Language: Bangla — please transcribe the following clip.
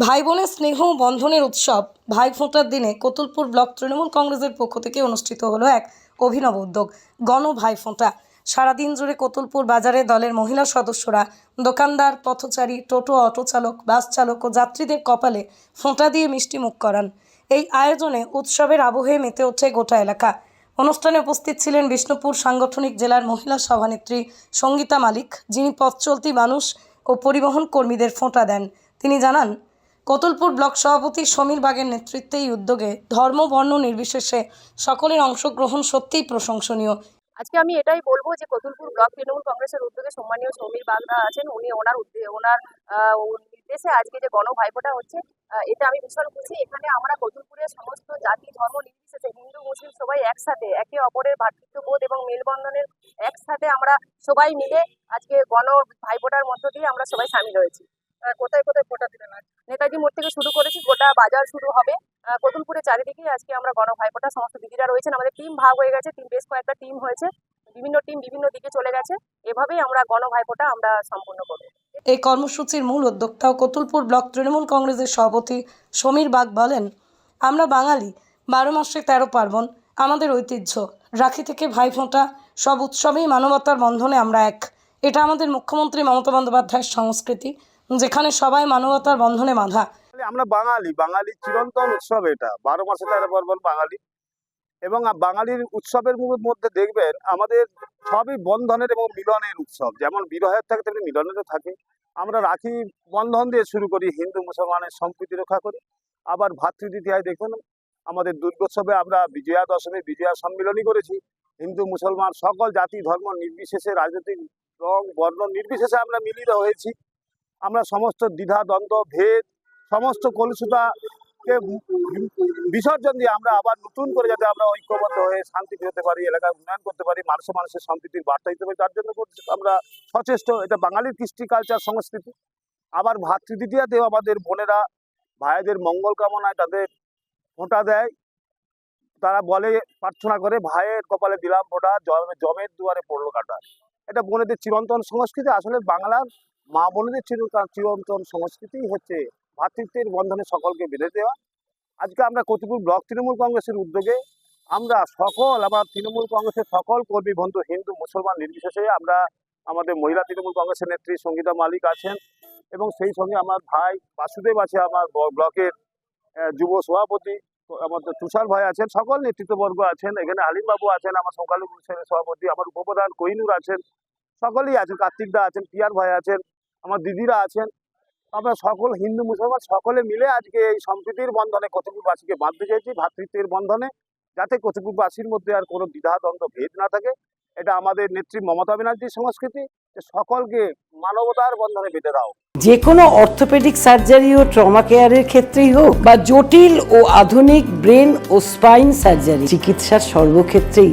ভাই বোনের স্নেহ বন্ধনের উৎসব ভাই ফোঁটার দিনে কতুলপুর ব্লক তৃণমূল কংগ্রেসের পক্ষ থেকে অনুষ্ঠিত হলো এক অভিনব উদ্যোগ, গণ ভাই ফোঁটা। সারাদিন জুড়ে কতুলপুর বাজারে দলের মহিলা সদস্যরা, দোকানদার, পথচারী, টোটো, অটো চালক, বাস চালক ও যাত্রীদের কপালে ফোঁটা দিয়ে মিষ্টি মুখ করান। এই আয়োজনে উৎসবের আবহে মেতে ওঠে গোটা এলাকা। অনুষ্ঠানে উপস্থিত ছিলেন বিষ্ণুপুর সাংগঠনিক জেলার মহিলা সভানেত্রী সঙ্গীতা মালিক, যিনি পথ চলতি মানুষ ও পরিবহন কর্মীদের ফোঁটা দেন। তিনি জানান কতুলপুর ব্লক সভাপতি সমীর বাগের নেতৃত্বে এই উদ্যোগে ধর্ম, বর্ণ নির্বিশেষে সকলের অংশগ্রহণ সত্যিই প্রশংসনীয়। আজকে আমি এটাই বলব যে কতুলপুর ব্লক তৃণমূল কংগ্রেসের উদ্যোগে সম্মানীয় সমীর বাগদা আছেন। উনি ওনার ওনার নির্দেশে আজকে যে গণ ভাইফোঁটা হচ্ছে এতে আমি ভীষণ খুশি। এখানে আমরা কতুলপুরের সমস্ত জাতি, ধর্ম নির্বিশেষে হিন্দু, মুসলিম সবাই একসাথে, একে অপরের ভ্রাতৃত্ববোধ এবং মেলবন্ধনের একসাথে আমরা সবাই মিলে আজকে গণ ভাইফোঁটার মধ্য দিয়ে আমরা সবাই সামিল হয়েছি। কোথায় কোথায় দিলেন? আজ? নেতাজি মোড় থেকে শুরু করেছি গোটা বাজার শুরু হবে। আহ, কতুলপুরের চারিদিকে আজকে আমরা গণ ভাইফোঁটা সমস্ত দিদিরা রয়েছেন। আমাদের টিম ভাগ হয়ে গেছে টিম বেশ কয়েকটা টিম হয়েছে। বিভিন্ন টিম বিভিন্ন দিকে চলে গেছে। এভাবেই আমরা গণ ভাইফোঁটা আমরা সম্পূর্ণ করব। এই কর্মসূচির মূল উদ্যোক্তা কতুলপুর ব্লক তৃণমূল কংগ্রেসের সভাপতি সমীর বাগ বলেন আমরা বাঙালি বারো মাসে তেরো পার্বণ আমাদের ঐতিহ্য। রাখি থেকে ভাইফোঁটা সব উৎসবেই মানবতার বন্ধনে আমরা এক। এটা আমাদের মুখ্যমন্ত্রী মমতা বন্দ্যোপাধ্যায়ের সংস্কৃতি। যেখানে সবাই মানবতার বন্ধনে বাঁধা। আমরা বাঙালি, বাঙালির চিরন্তন উৎসব এটা। বারো মাসে তেরো পার্বণ বাঙালি। এবং বাঙালির উৎসবের মধ্যে দেখবেন, আমাদের সবই বন্ধনের এবং মিলনের উৎসব। যেমন বিরহের থাকে, তেমনি মিলনেরও থাকে। আমরা রাখি বন্ধন দিয়ে শুরু করি, হিন্দু, মুসলমানের সম্প্রীতি রক্ষা করি। আবার ভাতৃদ্বিতীয়ায় দেখুন, আমাদের দুর্গোৎসবে আমরা বিজয়া দশমী বিজয়া সম্মিলনী করেছি। হিন্দু, মুসলমান, সকল জাতি, ধর্ম নির্বিশেষে রাজনৈতিক রং, বর্ণ নির্বিশেষে আমরা মিলিত হয়েছি। আমরা সমস্ত দ্বিধা, দ্বন্দ্ব, ভেদ, সমস্ত কলুষতাকে বিসর্জন দিয়ে আমরা আবার নতুন করে যাতে আমরা ঐক্যবদ্ধ হয়ে শান্তি ফেরতে পারি, এলাকার উন্নয়ন করতে পারি মানুষে মানুষের সম্প্রীতির বার্তা দিতে পারি, তার জন্য আমরা সচেষ্ট। এটা বাঙালির কৃষ্টি কালচার সংস্কৃতি। আবার ভাতৃদ্বিতীয়াতেও আমাদের বোনেরা, ভাইদের মঙ্গল কামনায় তাদের ফোঁটা দেয়। তারা বলে, প্রার্থনা করে, ভাইয়ের কপালে দিলাম জমে, জমের দুয়ারে পড়ল কাটা। এটা বোনেদের চিরন্তন সংস্কৃতি। আসলে বাংলার মা বোনেদের চিরন্তন চিরন্তন সংস্কৃতি হচ্ছে ভ্রাতৃত্বের বন্ধনে সকলকে বেঁধে দেওয়া। আজকে আমরা কতিপুর ব্লক তৃণমূল কংগ্রেসের উদ্যোগে আমরা সকল আমার তৃণমূল কংগ্রেসের সকল কর্মী বন্ধু, হিন্দু, মুসলমান নির্বিশেষে আমরা আমাদের মহিলা তৃণমূল কংগ্রেসের নেত্রী সঙ্গীতা মালিক আছেন এবং সেই সঙ্গে আমার ভাই বাসুদেব আছে, আমার ব্লকের যুব সভাপতি আমাদের তুষার ভাই আছেন, সকল নেতৃত্ববর্গ আছেন, এখানে আলিম বাবু আছেন, আমার সেনের সভাপতি, আমার উপপ্রধান কোহিনুর আছেন, সকলেই আছেন কার্তিকদা আছেন, পিয়ার ভাই আছেন আমার দিদিরা আছেন। আমরা সকল হিন্দু, মুসলমান সকলে মিলে আজকে এই সম্প্রীতির বন্ধনে কতকুরবাসীকে বাঁধতে চাইছি ভ্রাতৃত্বের বন্ধনে, যাতে কতকুরবাসীর মধ্যে আর কোনো দ্বিধা দ্বন্দ্ব ভেদ না থাকে। এটা আমাদের নেত্রী মমতা ব্যানার্জির সংস্কৃতি। সকলকে মানবতার বন্ধনে বেঁধে দাও। যে কোনো অর্থোপেডিক সার্জারি ও ট্রমা কেয়ারের ক্ষেত্রেই হোক বা জটিল ও আধুনিক ব্রেন ও স্পাইন সার্জারি, চিকিৎসার সর্বক্ষেত্রেই।